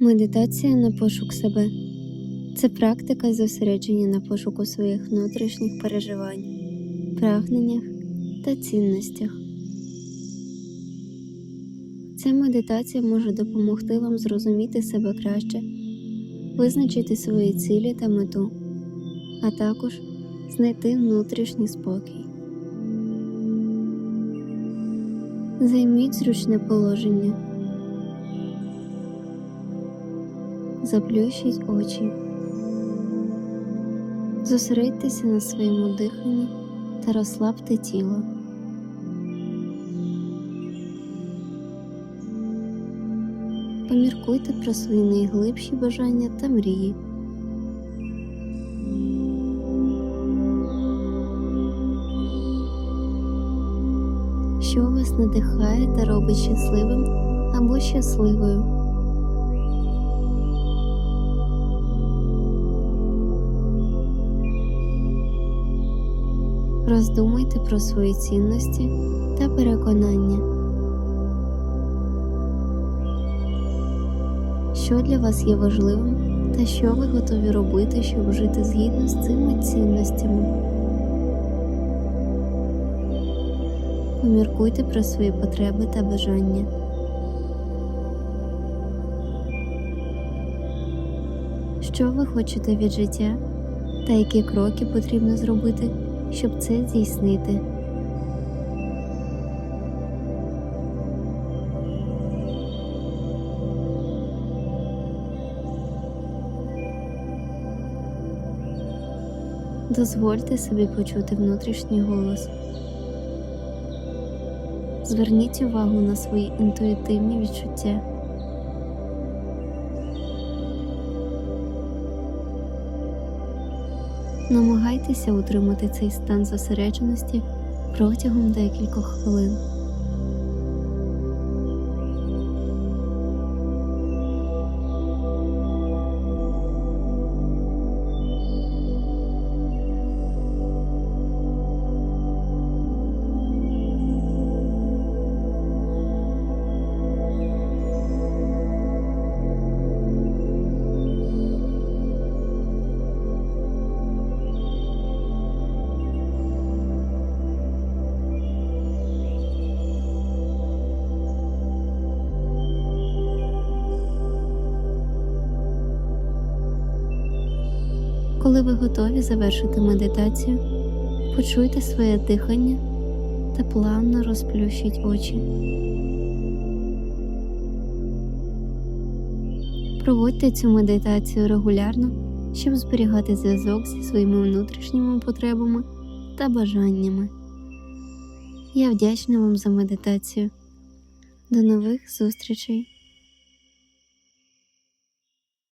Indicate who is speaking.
Speaker 1: Медитація на пошук себе це практика зосередження на пошуку своїх внутрішніх переживань, прагненнях та цінностях. Ця медитація може допомогти вам зрозуміти себе краще, визначити свої цілі та мету, а також знайти внутрішній спокій. Займіть зручне положення. Заплющіть очі. Зосередьтеся на своєму диханні та розслабте тіло. Поміркуйте про свої найглибші бажання та мрії. Що вас надихає та робить щасливим або щасливою? Роздумуйте про свої цінності та переконання. Що для вас є важливим та що ви готові робити, щоб жити згідно з цими цінностями. Поміркуйте про свої потреби та бажання. Що ви хочете від життя та які кроки потрібно зробити, щоб це здійснити. Дозвольте собі почути внутрішній голос. Зверніть увагу на свої інтуїтивні відчуття. Намагайтеся утримати цей стан зосередженості протягом декількох хвилин. Коли ви готові завершити медитацію, почуйте своє дихання та плавно розплющіть очі. Проводьте цю медитацію регулярно, щоб зберігати зв'язок зі своїми внутрішніми потребами та бажаннями. Я вдячна вам за медитацію. До нових зустрічей!